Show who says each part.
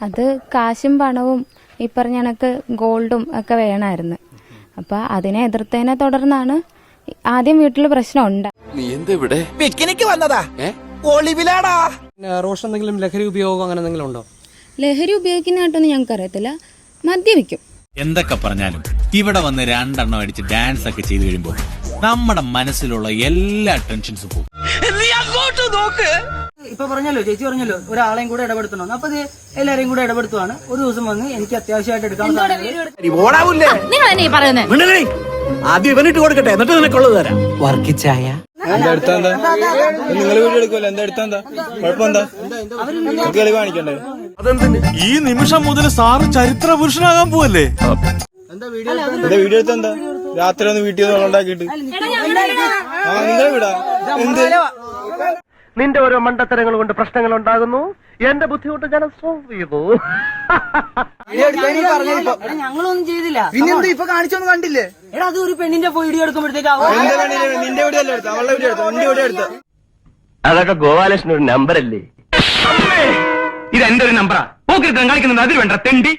Speaker 1: അത് കാശും പണവും ഈ പറഞ്ഞ കണക്ക് ഗോൾഡും ഒക്കെ വേണമായിരുന്നു അപ്പൊ അതിനെ എതിർത്തതിനെ തുടർന്നാണ് ആദ്യം വീട്ടിൽ പ്രശ്നം ഉണ്ട്
Speaker 2: നീ എന്താ ഇവിടെ
Speaker 3: പിക്നിക്ക് വന്നതാ ഒളിവിലാടാ.
Speaker 4: റോഷൻ എന്തെങ്കിലും ലഹരി ഉപയോഗം അങ്ങനെ എന്തെങ്കിലും ഉണ്ടോ?
Speaker 1: ലഹരി ഉപയോഗിക്കുന്നതായിട്ടൊന്നും ഞങ്ങൾക്ക് അറിയത്തില്ല. മദ്യപിക്കും
Speaker 5: എന്തൊക്കെ പറഞ്ഞാലും ഇവിടെ വന്ന് രണ്ടെണ്ണം അടിച്ച് ഡാൻസ് ഒക്കെ ചെയ്തു കഴിയുമ്പോൾ നമ്മുടെ മനസ്സിലുള്ള എല്ലാ ടെൻഷൻസും പോകും.
Speaker 3: നീ അങ്ങോട്ട് നോക്ക്.
Speaker 6: ഇപ്പൊ പറഞ്ഞല്ലോ ചേച്ചി പറഞ്ഞല്ലോ ഒരാളെയും കൂടെ ഇടപെടുത്തണം അപ്പൊ ഇത് എല്ലാരെയും കൂടെ ഇടപെടുത്തുവാണ്. ഒരു ദിവസം വന്ന് എനിക്ക് അത്യാവശ്യമായിട്ട് എടുക്കാൻ
Speaker 7: നിങ്ങൾ തന്നെ പറയുന്നത്.
Speaker 3: ആദ്യം ഇവനിട്ട് കൊടുക്കട്ടെ എന്നിട്ട് നിനക്കുള്ളത് തരാം.
Speaker 6: വർക്കിച്ചായ.
Speaker 8: എന്താ എടുത്താ എന്താ? നിങ്ങൾ വീഡിയോ എടുക്കുമല്ലോ എന്താ എടുത്താ എന്താ? കുഴപ്പമെന്താ കളി കാണിക്കണ്ടേ?
Speaker 2: ഈ നിമിഷം മുതൽ സാറ് ചരിത്ര പുരുഷനാകാൻ പോവല്ലേ?
Speaker 8: എന്താ വീഡിയോ എടുത്താ എന്താ രാത്രി ഒന്ന് വീട്ടിൽ നിന്ന് ഉണ്ടാക്കിയിട്ട് ആ നിങ്ങളെ വിടാ. എന്ത്?
Speaker 9: നിന്റെ ഓരോ മണ്ടത്തരങ്ങൾ കൊണ്ട് പ്രശ്നങ്ങൾ ഉണ്ടാകുന്നു. എന്റെ ബുദ്ധിമുട്ട് ഞാൻ സോൾവ് ചെയ്തു.
Speaker 6: ഞങ്ങളൊന്നും ചെയ്തില്ല.
Speaker 3: പിന്നെന്താ ഇപ്പൊ കാണിച്ചൊന്നും കണ്ടില്ലേ?
Speaker 6: എടാ അത് ഒരു പെണ്ണിന്റെ വീഡിയോ എടുക്കുമ്പോഴത്തേക്ക്
Speaker 9: അതൊക്കെ ഗോപാലകൃഷ്ണൻ ഒരു നമ്പർ അല്ലേ? ഇത് എന്റെ ഒരു നമ്പറാ പോക്കിരുത്തം കാണിക്കുന്നത് അതിൽ വേണ്ട തെണ്ടി.